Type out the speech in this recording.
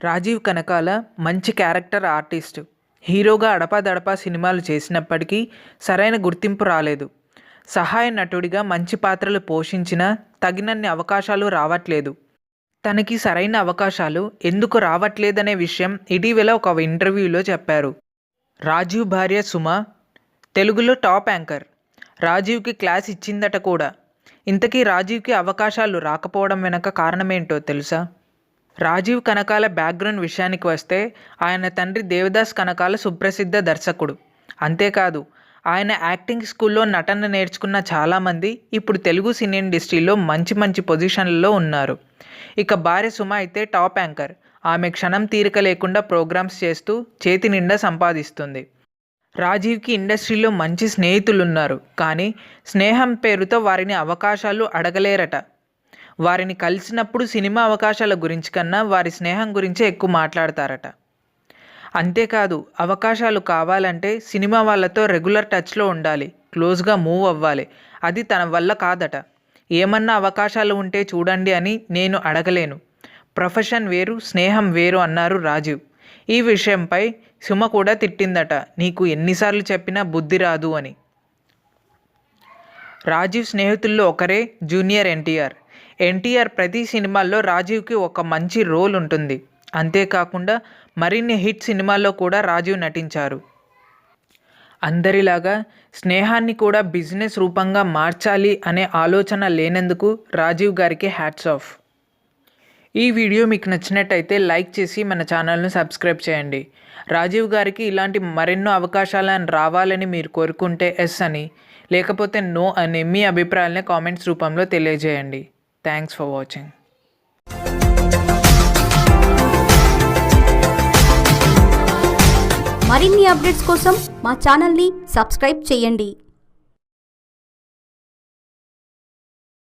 రాజీవ్ కనకాల మంచి character artist. హీరోగా అడపాదడపా సినిమాలు చేసినప్పటికీ సరైన గుర్తింపు రాలేదు. సహాయ నటుడిగా మంచి పాత్రలు పోషించినా తగినన్ని అవకాశాలు రావట్లేదు. తనకి సరైన అవకాశాలు ఎందుకు రావట్లేదనే విషయం ఇటీవల ఒక ఇంటర్వ్యూలో చెప్పారు. రాజీవ్ భార్య సుమ తెలుగులో టాప్ యాంకర్. రాజీవ్కి క్లాస్ ఇచ్చిందట కూడా. ఇంతకీ రాజీవ్కి అవకాశాలు రాకపోవడం వెనక కారణమేంటో తెలుసా? రాజీవ్ కనకాల బ్యాక్గ్రౌండ్ విషయానికి వస్తే ఆయన తండ్రి దేవదాస్ కనకాల సుప్రసిద్ధ దర్శకుడు. అంతేకాదు ఆయన యాక్టింగ్ స్కూల్లో నటన నేర్చుకున్న చాలామంది ఇప్పుడు తెలుగు సినీ ఇండస్ట్రీలో మంచి మంచి పొజిషన్లలో ఉన్నారు. ఇక భార్య సుమ అయితే టాప్ యాంకర్. ఆమె క్షణం తీరిక లేకుండా ప్రోగ్రామ్స్ చేస్తూ చేతి నిండా సంపాదిస్తుంది. రాజీవ్కి ఇండస్ట్రీలో మంచి స్నేహితులు ఉన్నారు కానీ స్నేహం పేరుతో వారిని అవకాశాలు అడగలేరట. వారిని కలిసినప్పుడు సినిమా అవకాశాల గురించి కన్నా వారి స్నేహం గురించే ఎక్కువ మాట్లాడతారట. అంతేకాదు అవకాశాలు కావాలంటే సినిమా వాళ్ళతో రెగ్యులర్ టచ్లో ఉండాలి క్లోజ్గా మూవ్ అవ్వాలి. అది తన వల్ల కాదట. ఏమన్నా అవకాశాలు ఉంటే చూడండి అని నేను అడగలేను. ప్రొఫెషన్ వేరు స్నేహం వేరు అన్నారు రాజీవ్. ఈ విషయంపై సుమ కూడా తిట్టిందట. నీకు ఎన్నిసార్లు చెప్పినా బుద్ధి రాదు అని. రాజీవ్ స్నేహితుల్లో ఒకరే జూనియర్ ఎన్టీఆర్. ఎన్టీఆర్ ప్రతి సినిమాల్లో రాజీవ్కి ఒక మంచి రోల్ ఉంటుంది. అంతేకాకుండా మరిన్ని హిట్ సినిమాల్లో కూడా రాజీవ్ నటించారు. అందరిలాగా స్నేహాన్ని కూడా బిజినెస్ రూపంగా మార్చాలి అనే ఆలోచన లేనందుకు రాజీవ్ గారికి హ్యాట్స్ ఆఫ్. ఈ వీడియో మీకు నచ్చినట్టయితే లైక్ చేసి మన ఛానల్ను సబ్స్క్రైబ్ చేయండి. రాజీవ్ గారికి ఇలాంటి మరెన్నో అవకాశాలను రావాలని మీరు కోరుకుంటే ఎస్ అని లేకపోతే నో అని మీ అభిప్రాయాలని కామెంట్స్ రూపంలో తెలియజేయండి. థ్యాంక్స్ ఫర్ వాచింగ్ మరిన్ని అప్డేట్స్ కోసం మా ఛానల్ని సబ్స్క్రైబ్ చేయండి.